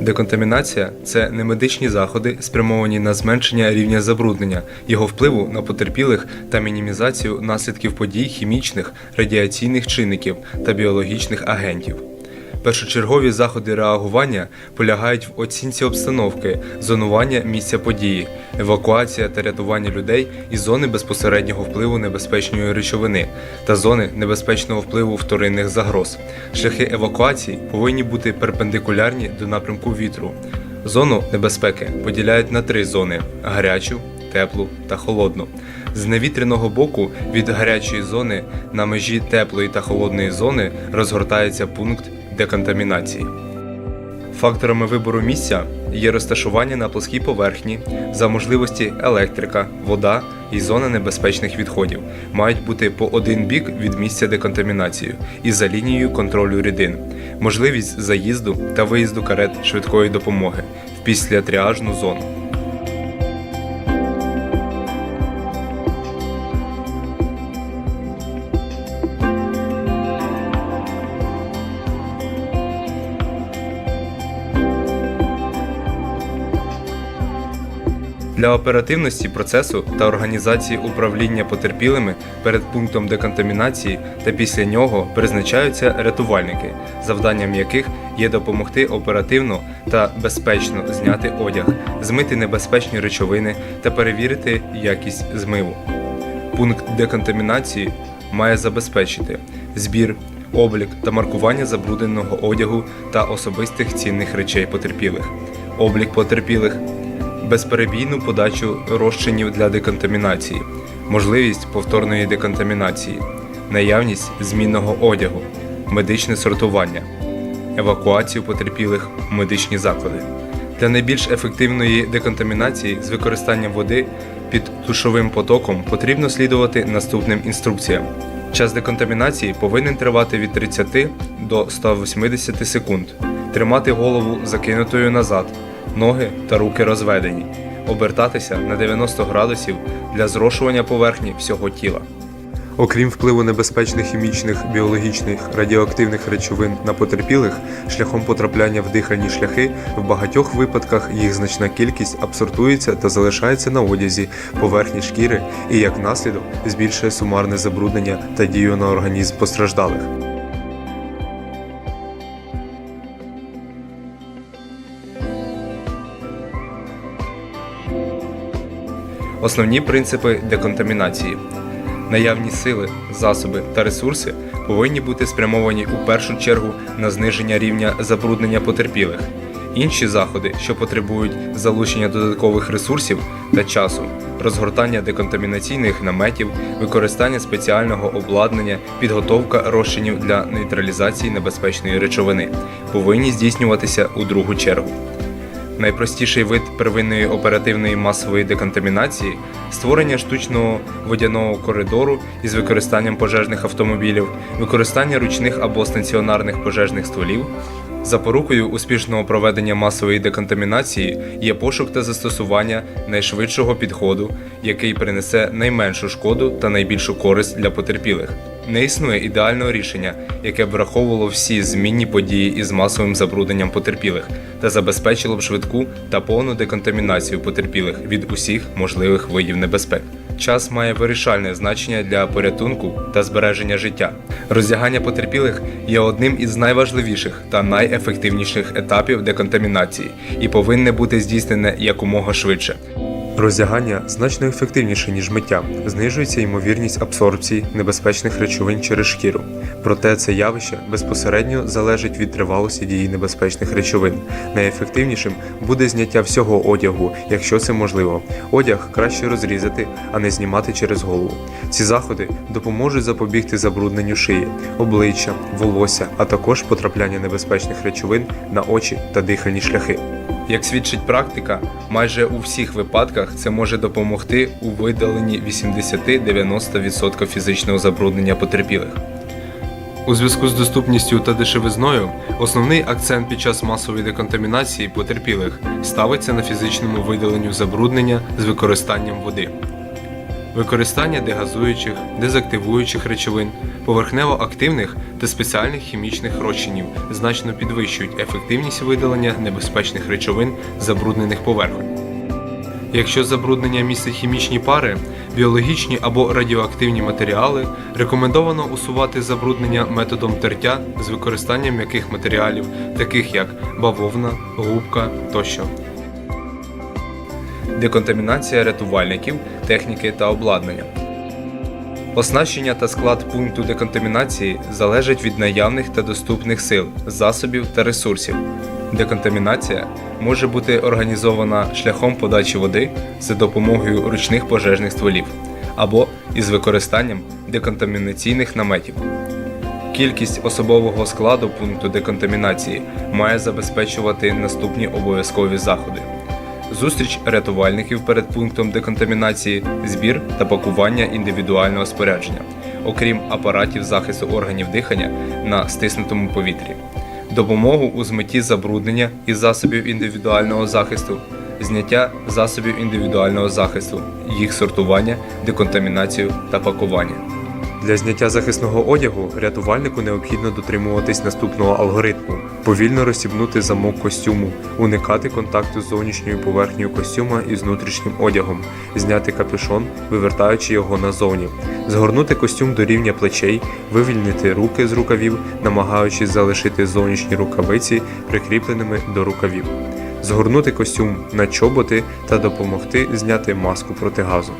Деконтамінація це немедичні заходи, спрямовані на зменшення рівня забруднення, його впливу на потерпілих та мінімізацію наслідків подій хімічних, радіаційних чинників та біологічних агентів. Першочергові заходи реагування полягають в оцінці обстановки, зонування місця події, евакуація та рятування людей із зони безпосереднього впливу небезпечної речовини та зони небезпечного впливу вторинних загроз. Шляхи евакуації повинні бути перпендикулярні до напрямку вітру. Зону небезпеки поділяють на три зони: гарячу, теплу та холодну. З невітряного боку від гарячої зони на межі теплої та холодної зони розгортається пункт деконтамінації. Факторами вибору місця є розташування на плоскій поверхні, за можливості електрика, вода і зона небезпечних відходів мають бути по один бік від місця деконтамінації і за лінією контролю рідин, можливість заїзду та виїзду карет швидкої допомоги в післятріажну зону. Для оперативності процесу та організації управління потерпілими перед пунктом деконтамінації та після нього призначаються рятувальники, завданням яких є допомогти оперативно та безпечно зняти одяг, змити небезпечні речовини та перевірити якість змиву. Пункт деконтамінації має забезпечити збір, облік та маркування забрудненого одягу та особистих цінних речей потерпілих, облік потерпілих, безперебійну подачу розчинів для деконтамінації, можливість повторної деконтамінації, наявність змінного одягу, медичне сортування, евакуацію потерпілих у медичні заклади. Для найбільш ефективної деконтамінації з використанням води під душовим потоком потрібно слідувати наступним інструкціям. Час деконтамінації повинен тривати від 30 до 180 секунд. Тримати голову закинутою назад, ноги та руки розведені, обертатися на 90 градусів для зрошування поверхні всього тіла. Окрім впливу небезпечних хімічних, біологічних, радіоактивних речовин на потерпілих, шляхом потрапляння в дихальні шляхи, в багатьох випадках їх значна кількість абсортується та залишається на одязі, поверхні шкіри і як наслідок збільшує сумарне забруднення та дію на організм постраждалих. Основні принципи деконтамінації. Наявні сили, засоби та ресурси повинні бути спрямовані у першу чергу на зниження рівня забруднення потерпілих. Інші заходи, що потребують залучення додаткових ресурсів та часу, розгортання деконтамінаційних наметів, використання спеціального обладнання, підготовка розчинів для нейтралізації небезпечної речовини, повинні здійснюватися у другу чергу. Найпростіший вид первинної оперативної масової деконтамінації створення штучного водяного коридору із використанням пожежних автомобілів, використання ручних або станціонарних пожежних стволів. Запорукою успішного проведення масової деконтамінації є пошук та застосування найшвидшого підходу, який принесе найменшу шкоду та найбільшу користь для потерпілих. Не існує ідеального рішення, яке б враховувало всі змінні події із масовим забрудненням потерпілих та забезпечило б швидку та повну деконтамінацію потерпілих від усіх можливих видів небезпек. Час має вирішальне значення для порятунку та збереження життя. Роздягання потерпілих є одним із найважливіших та найефективніших етапів деконтамінації і повинне бути здійснене якомога швидше. Роздягання значно ефективніше, ніж миття, знижується ймовірність абсорбції небезпечних речовин через шкіру. Проте це явище безпосередньо залежить від тривалості дії небезпечних речовин. Найефективнішим буде зняття всього одягу, якщо це можливо. Одяг краще розрізати, а не знімати через голову. Ці заходи допоможуть запобігти забрудненню шиї, обличчя, волосся, а також потрапляння небезпечних речовин на очі та дихальні шляхи. Як свідчить практика, майже у всіх випадках це може допомогти у видаленні 80-90% фізичного забруднення потерпілих. У зв'язку з доступністю та дешевизною, основний акцент під час масової деконтамінації потерпілих ставиться на фізичному видаленню забруднення з використанням води. Використання дегазуючих, дезактивуючих речовин, поверхнево-активних та спеціальних хімічних розчинів значно підвищують ефективність видалення небезпечних речовин забруднених поверхонь. Якщо забруднення містить хімічні пари, біологічні або радіоактивні матеріали, рекомендовано усувати забруднення методом тертя з використанням м'яких матеріалів, таких як бавовна, губка тощо. Деконтамінація рятувальників, техніки та обладнання. Оснащення та склад пункту деконтамінації залежать від наявних та доступних сил, засобів та ресурсів. Деконтамінація може бути організована шляхом подачі води за допомогою ручних пожежних стволів або із використанням деконтамінаційних наметів. Кількість особового складу пункту деконтамінації має забезпечувати наступні обов'язкові заходи: зустріч рятувальників перед пунктом деконтамінації, збір та пакування індивідуального спорядження, окрім апаратів захисту органів дихання на стиснутому повітрі, допомогу у змитті забруднення із засобів індивідуального захисту, зняття засобів індивідуального захисту, їх сортування, деконтамінацію та пакування. Для зняття захисного одягу рятувальнику необхідно дотримуватись наступного алгоритму: повільно розсібнути замок костюму, уникати контакту з зовнішньою поверхнею костюма із внутрішнім одягом, зняти капюшон, вивертаючи його назовні, згорнути костюм до рівня плечей, вивільнити руки з рукавів, намагаючись залишити зовнішні рукавиці прикріпленими до рукавів, згорнути костюм на чоботи та допомогти зняти маску проти газу.